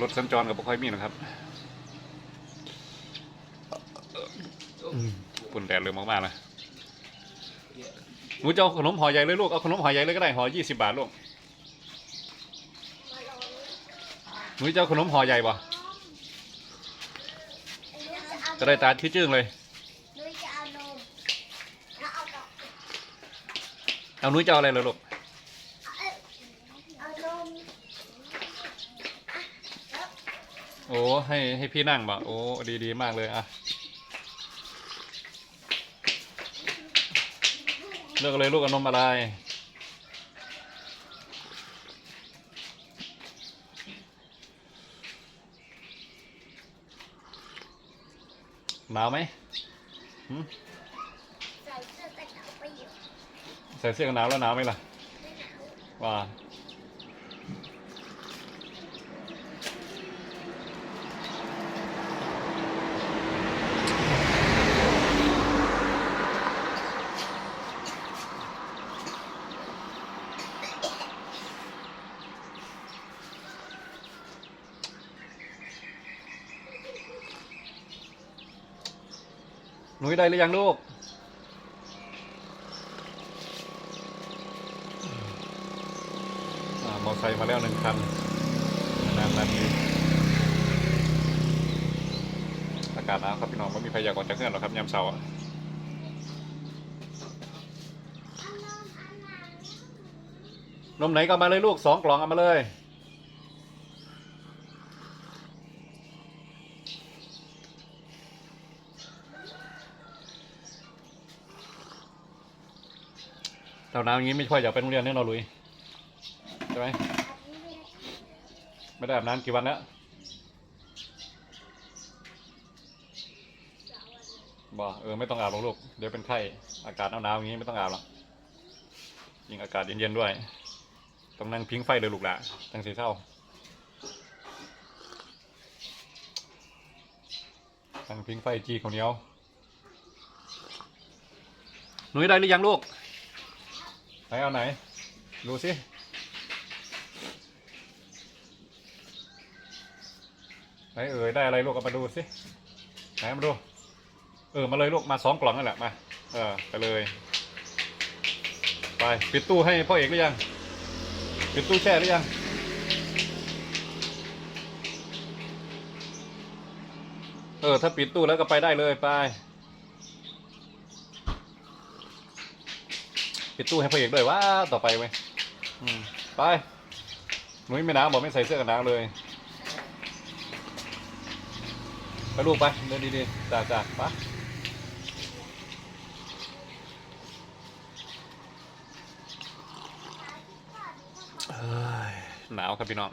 รถสัญจรกับพวกค่อยมีนะครับอืมปุ่นแดดเริ่มมากๆแล้วหนูจะเอาขนมห่อใหญ่เลยลูก เอาขนมห่อใหญ่เลยก็ได้ห่อยี่สิบบาทลูก หนูจะเอาขนมห่อใหญ่ปะจะได้ตาชื่อจึ้งเลยนุ้ยจะเอานมแล้วเอาดอกเอาหนูจะเอาอะไรเลยลูก เอานม โอ้ให้ให้พี่นั่งบ่โอ้ดีดีมากเลยอะเลือกเลยลูกเอานมอะไรหนาวไหมหืมใส่เสื้อกันหนาวไปอยู่ใส่เสื้อกันหนาวแล้วหนาวไหมล่ะไม่หนาวว่า หนุยได้หรือยังลูกอ่ามอไซค์มาแล้วหนึ่งคันนานนาทีอากาศหนาวครับพี่น้องไม่มีใครอยากออกจากเรือนหรอกครับยามเช้าอะนมไหนก็เอามาเลยลูกสองกล่องเอามาเลย เท่าน้ำอย่างนี้ไม่ค่อยอยากไปโรงเรียนแน่นอนลุยใช่ไหมไม่ได้อาบน้ำกี่วันแล้วบ่เออไม่ต้องอาบหรอกลูกเดี๋ยวเป็นไข้อากาศหนาวๆอย่างนี้ไม่ต้องอาบหรอกยิ่งอากาศเย็นๆด้วยต้องนั่งพิงไฟเลยลูกหละตั้งสีเศร้าตั้งพิงไฟจีข้าวเหนียวหนุ่ยได้หรือยังลูก นเอาไหน ดูสิไหนเอ่ยได้อะไรลูกเอามาดูสิไหนมาดู เออมาเลยลูกมาสองกล่องนั่นแหละมา เออไปเลย ไปปิดตู้ให้พ่อเอกหรือยังปิดตู้แช่หรือยังเออถ้าปิดตู้แล้วก็ไปได้เลยไป ปิดตู้ให้พ่อเอกด้วยว้าต่อไปเว้ยอืมไปหนุ่ยไม่นาวบอกไม่ใส่เสื้อกันหนาวเลย ไปลูกไปเดินดีๆจ้าจ้าไปหนาวครับพี่น้อง